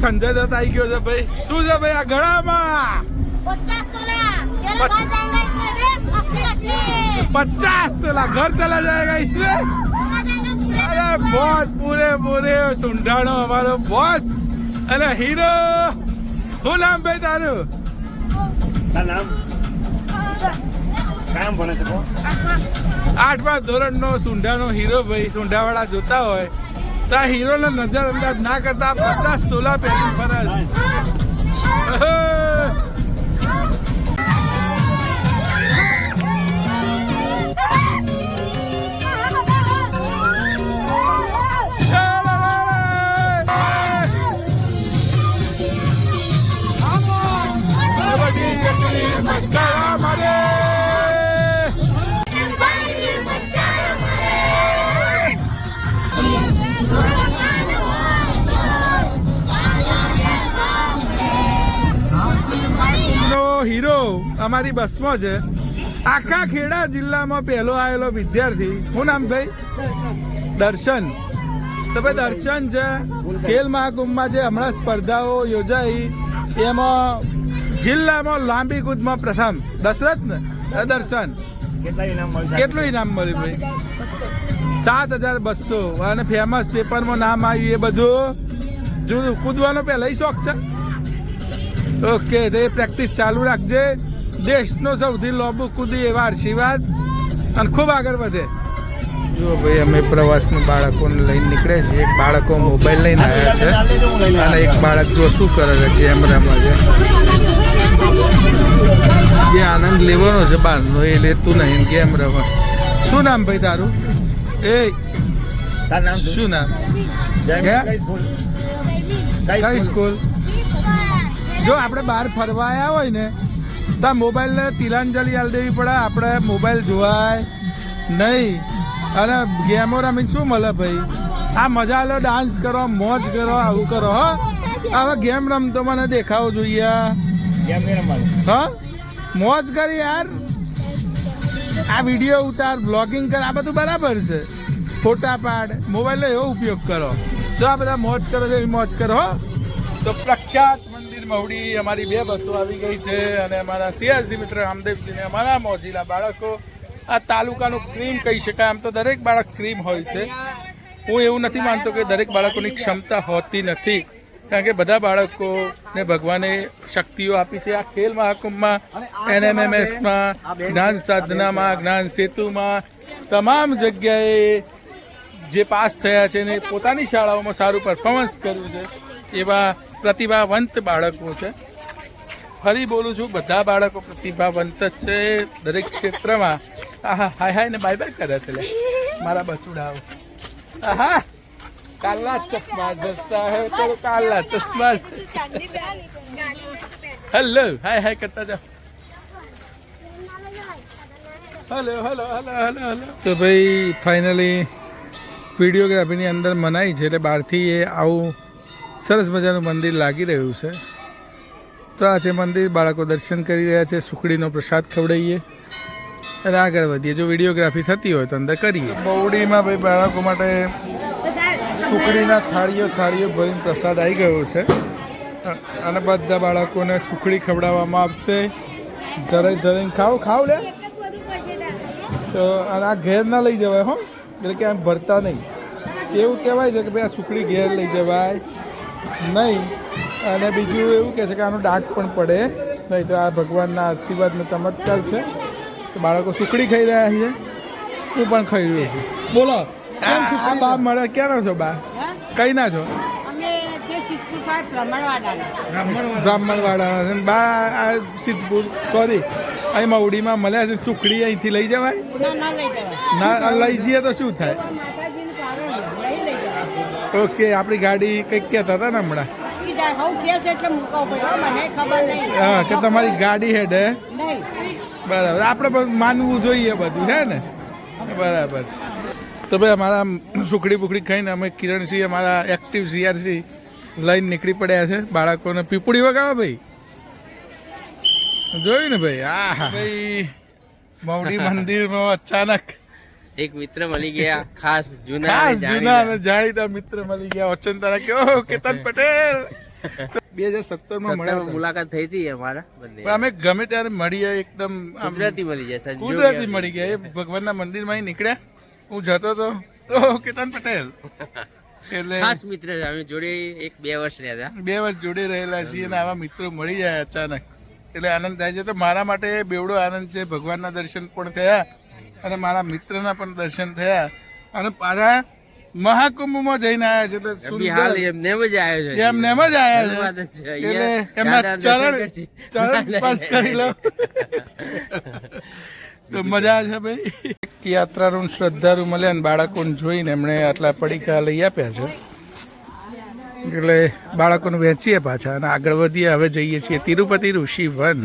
સંજય દત્ત આવી ગયો છે ભાઈ શું છે ભાઈ આ ગળામાં पचास तोला तेरा घर जाएगा इसमें रे असली असली पचास तोला घर चला जाएगा इसमें कहाँ जाएगा पूरे अरे बॉस पूरे पूरे सुंढाणो हमारो बॉस અને હીરો શું નામ ભાઈ તારું તારું નામ કામ ભણે છે કહો આઠમા ધોરણનો સુંઢાનો હીરો ભાઈ સુંઢાવાળા જોતા હોય તો હીરો હીરોને નજર અંદાજ ના કરતા પચાસ તોલા પહેરી ફરજ અમારી બસમાં છે. આખા ખેડા જિલ્લામાં પહેલો આવેલો વિદ્યાર્થી. શું નામ ભાઈ? દર્શન. તો ભાઈ દર્શન છે. ખેલ મહાકુંભમાં જે હમણાં સ્પર્ધાઓ યોજાઈ એમાં જિલ્લામાં લાંબી કૂદમાં પ્રથમ. દશરથ ને? દર્શન. કેટલા ઇનામ મળ્યું ભાઈ? સાત હજાર બસો. અને ફેમસ પેપરમાં નામ આવ્યું એ બધું. જુદું કૂદવાનો પહેલાં શોખ છે. ઓકે તો એ પ્રેક્ટિસ ચાલુ રાખજે. દેશનો સૌથી લોબુ કૂદી એવા આશીર્વાદ અને ખૂબ આગળ વધે. જો ભાઈ અમે પ્રવાસમાં બાળકોને લઈને નીકળે છે એક બાળકો મોબાઈલ લઈને આવ્યા છે. અને એક બાળક જો શું કરે છે ગેમ રમે છે. જે આનંદ લેવાનો છે બહારનો એ લેતું નહીં ગેમ રમે શું નામ ભાઈ તારું? એ શું? શું નામ? કઈ સ્કૂલ. જો આપણે બહાર ફરવા આવ્યા હોય ને તો મોબાઈલને તિલાંજલિ આલ દેવી પડે આપણે મોબાઈલ જોવાય નહીં. અને ગેમો રમીને શું મળે ભાઈ? આ મજા લો ડાન્સ કરો મોજ કરો આવું કરો હો. હવે ગેમ રમતો મને દેખાવો જોઈએ. હા? મોજ કરી યાર. આ વીડિયો ઉતાર બ્લોગિંગ કર આ બધું બરાબર છે. ફોટા પાડ મોબાઈલનો એવો ઉપયોગ કરો. જો આ બધા મોજ કરો છો મોજ કરો હો. તો પ્રખ્યાત મહુડી અમારી બે બસો આવી ગઈ છે અને અમારા સિયાસી મિત્ર રામદેવજીને અમારા મોજીલા બાળકો, આ તાલુકાનું ક્રીમ કહી શકાય, આમ તો દરેક બાળક ક્રીમ હોય છે. હું એવું નથી માનતો કે દરેક બાળકોની ક્ષમતા હોતી નથી, કારણ કે બધા બાળકોને ભગવાને શક્તિઓ આપી છે. આ ખેલ મહાકુંભમાં, એનએમએમએસમાં, જ્ઞાન સાધનામાં, જ્ઞાન સેતુમાં, તમામ જગ્યાએ જે પાસ થયા છે ને પોતાની શાળાઓમાં સારું પરફોર્મન્સ કર્યું છે, એવા પ્રતિભાવંત બાળકો છે. ફરી બોલું છું, બધા બાળકો પ્રતિભાવંત જ છે દરેક ક્ષેત્રમાં. આહા, હાય હાય ને બાય બાય કરે છે મારા બચુડાઓ. આહા કાલા ચશ્મા જસતા હે તો કાલા ચશ્મા હેલો હાય હાય કરતા જાઓ. Hello hello hello hello hello તો ભાઈ ફાઇનલી વિડીયોગ્રાફીની અંદર મનાઈ છે એટલે બહારથી એ આવું સરસ મજાનું મંદિર લાગી રહ્યું છે. તો આ છે મંદિર બાળકો દર્શન કરી રહ્યા છે, સુખડીનો પ્રસાદ ખવડાવીએ. અને આગળ વધીએ. જો વિડીયોગ્રાફી થતી હોય તો અંદર કરીએ. બહુડીમાં ભાઈ બાળકો માટે સુખડીના થાળીઓ થાળીઓ ભરીને પ્રસાદ આવી ગયો છે. અને બધા બાળકોને સુખડી ખવડાવવામાં આવશે. ધરાઈ ધરાઈને ખાવ ખાવ લે. તો અને આ ઘેર ના લઈ જવાય હો. એટલે કે આમ ભરતા નહીં. એવું કહેવાય છે કે ભાઈ આ સુખડી ઘેર લઈ જવાય. નહીં. અને બીજું એવું કહે છે કે આનો ડાક પણ પડે. નહીં તો આ ભગવાનના આશીર્વાદનો ચમત્કાર છે. તો બાળકો સુખડી ખાઈ રહ્યા છે. હું પણ ખાઈ રહ્યો છું. બોલો આ આ બા મળે ક્યાંના છો બા? કઈ ના છો? અમે જે સિદ્ધપુર પાસે પ્રમાણવાળા બ્રાહ્મણવાળા બા આ સિદ્ધપુર સોરી અહીં મવડીમાં મળ્યા છે. સુખડી અહીંથી લઈ જવાય? ના ના લઈ જવાય. ના આ લઈ જઈએ તો શું થાય માતાજીનું કારણ લઈ લઈ જવાય ઓકે આપણી ગાડી કંઈક કહેતા હતા ને હમણાં? બાકી જા- હઉ કે છે એટલે મૂકવો પડ્યો મને ખબર નહીં. હા કે તમારી ગાડી હેડ? હે બરાબર આપણે પણ માનવું જોઈએ બધું હે ને? બરાબર. તો ભાઈ અમારા સુખડી બુખડી ખાઈને અમે કિરણસિંહ અમારા એક્ટિવ સીઆરસી લઈને નીકળી પડ્યા છે બાળકોને પીપળી વગાડો ભાઈ. જોયું ને ભાઈ? આ ભાઈ મવડી મંદિરમાં અચાનક એક મિત્ર મળી ગયા ખાસ જૂના ખાસ જૂના અને જાણીતા મિત્ર મળી ગયા વચન તારા કેવો કેતન પટેલ. બે હજાર સત્તરમાં મળ્યા મુલાકાત થઈ હતી અમારા બંને. પણ અમે ગમે ત્યારે મળીએ એકદમ કુદરતી મળી જાય કુદરતી મળી ગયા. એ ભગવાનના મંદિરમાં નીકળ્યા. હું જતો હતો. તો કેતન પટેલ. એટલે ખાસ મિત્ર અમે જોડે એક બે વર્ષ રહ્યા હતા. બે વર્ષ જોડે રહેલા છીએ અને આવા મિત્રો મળી જાય અચાનક. એટલે આનંદ થાય છે. તો મારા માટે બેવડો આનંદ છે. ભગવાનના દર્શન પણ થયા. અને મારા મિત્રના પણ દર્શન થયા. અને પાછા મહાકુંભમાં જઈને આવ્યા છે. હાલ એમને જ આવ્યો છે. એમને જ આવ્યા છે. એટલે એમના ચરણ ચરણ સ્પર્શ કરી લો. તો મજા છે ભાઈ. એક યાત્રાનું શ્રદ્ધાળુ મળ્યા અને બાળકોને જોઈને એમણે આટલા પડીકા લઈ આપ્યા છે. એટલે બાળકોને વેચીએ પાછા અને આગળ વધીએ. હવે જઈએ છીએ તિરુપતિ ઋષિ વન.